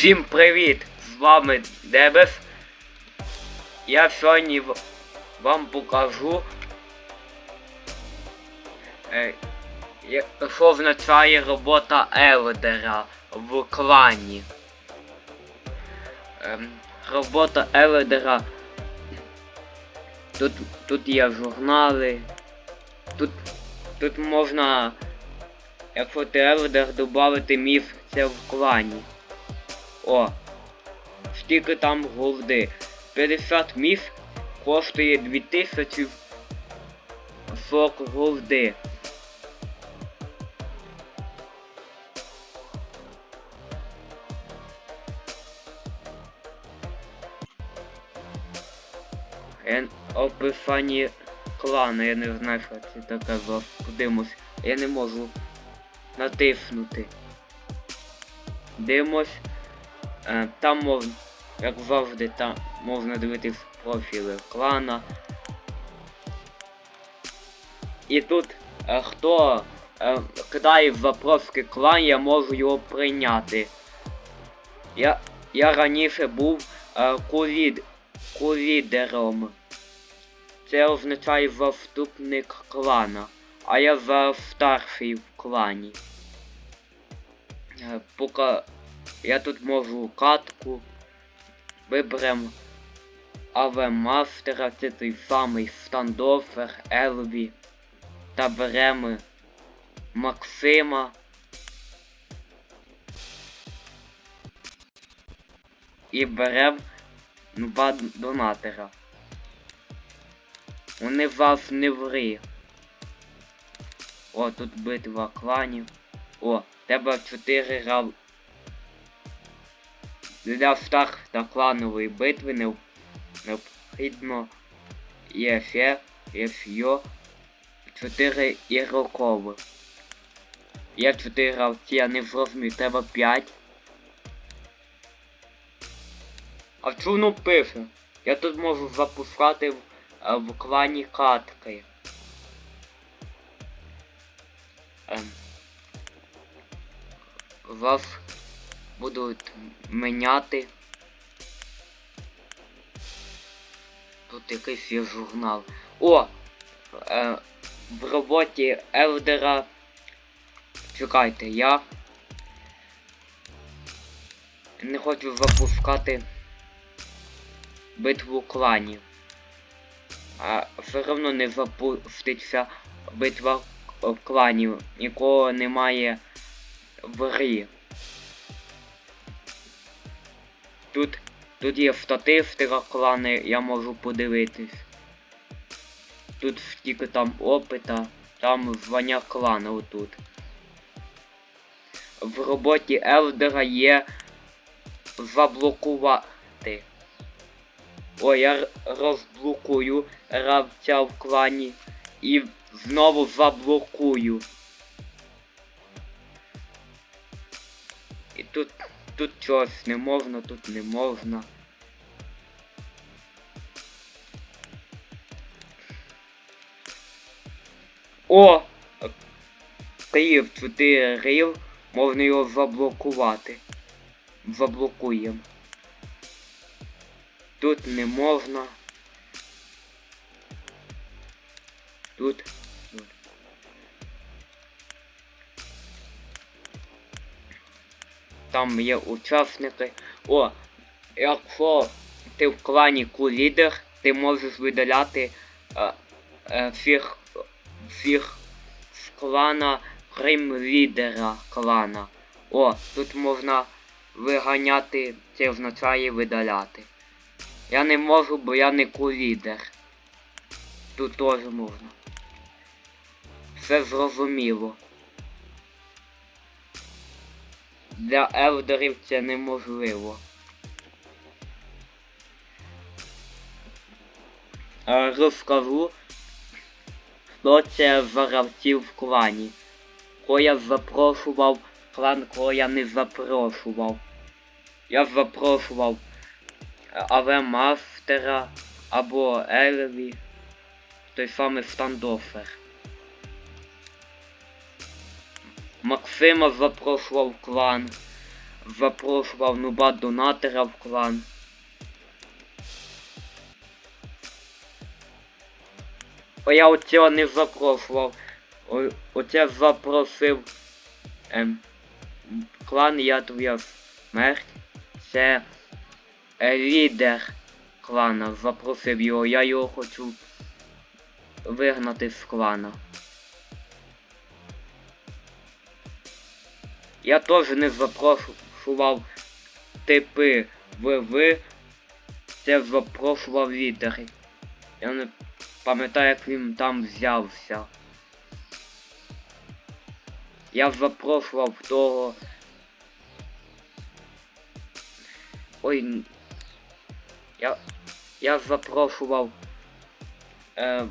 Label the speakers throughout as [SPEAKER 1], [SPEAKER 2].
[SPEAKER 1] Всім привіт! З вами Дебес. Я сьогодні вам покажу, е, що означає робота Елдера в клані. Ем, робота Елдера. Тут, тут є журнали. Тут, тут можна, якщо ти Елдер, додати місце в клані. О, скільки там голди. 50 міс коштує 2000 сок голди. Описання клану, я не знаю, що це таке за подивимось. Я не можу натиснути. Дивимось. Е, Там можна, як завжди, там можна дивитись профіли клана. І тут е, хто е, кидає в запроски клан, я можу його прийняти. Я, я раніше був курід, курідером. Це означає заступник клана. А я зараз старший в клані. Поки я тут можу катку. Виберемо АВ Мастера, це той самий стандофер, Елві. Та беремо Максима. І беремо два донатера. Вони вас не ври. О, тут битва кланів. О, тебе 4 рав для старт та кланової битви не- необхідно є фе, є 4 ігрокових. Є 4 гравці, я не зрозумів, треба 5. А воно пише? Я тут можу запускати в, е, в клані катки. Ем. Вас будуть міняти. Тут якийсь є журнал. О! Е, в роботі Елдера. Чекайте, я не хочу запускати битву кланів. А все одно не запуститься битва кланів. Нікого немає в грі. Тут, тут є статистика клани, я можу подивитись. Тут стільки там опита, там звання клана отут. В роботі Елдера є заблокувати. О, я розблокую гравця в клані і знову заблокую. І тут тут чогось не можна, тут не можна. О! Київ 4 рів, можна його заблокувати. Заблокуємо. Тут не можна. Тут. Там є учасники. О, якщо ти в клані кулідер, ти можеш видаляти е, е, всіх, всіх з клана, крім лідера клана. О, тут можна виганяти, це означає видаляти. Я не можу, бо я не кулідер. Тут теж можна. Все зрозуміло. Для елдерів це неможливо. Е, Розкажу, що це за гравці в клані. Кого я запрошував, клан, кого я не запрошував. Я запрошував АВ Мастера або Елві, той самий стандофер. Максима запрошував в клан. запрошував нуба донатора в клан. О, я от цього не запрошував. О, оце запросив ем, клан Я Твоя смерть. Це лідер клана. Запросив його. Я його хочу вигнати з клана. Я теж не запрошував типи ВВ. Це запрошував лідери. Я не пам'ятаю, як він там взявся. Я запрошував того. Ой. Я. Я запрошував. Е,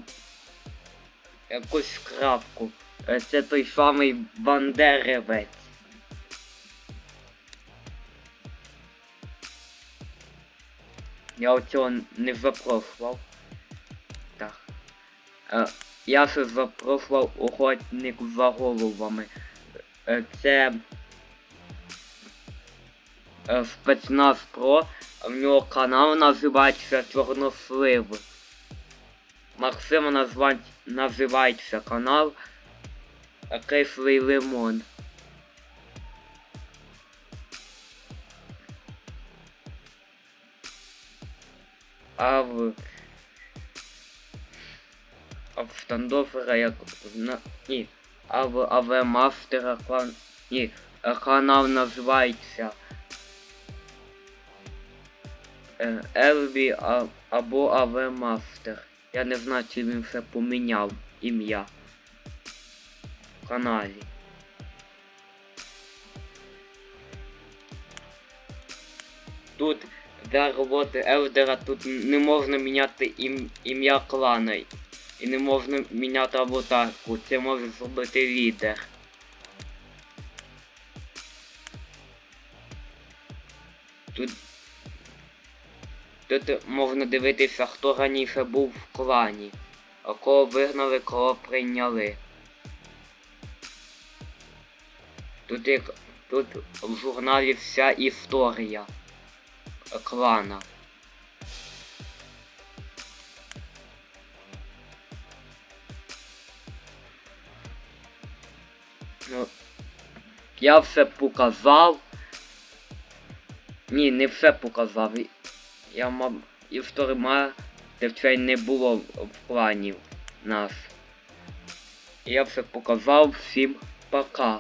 [SPEAKER 1] якусь крапку. Е, Це той самий Бандеревець. Я оцього не запрошував. Так. Е, я ще запрошував охотник за головами. Е, це е, спецназ Про. В нього канал називається Чорнослив. Максима назва... називається канал Кислий Лимон. А в а в стандофера як на ні. А в АВ Мастера клан. Ні, канал називається е, Елві а, або АВ Мастер. Я не знаю, чи він все поміняв ім'я в каналі. Тут для роботи Елдера тут не можна міняти ім, ім'я клана. І не можна міняти аватарку. Це може зробити лідер. Тут. Тут можна дивитися, хто раніше був в клані. А кого вигнали, кого прийняли. Тут як. Тут в журналі вся історія клана. Ну, я все показав. Ні, не все показав. Я мав історії ма, де вчора не було в в плані нас. Я все показав, всім пока.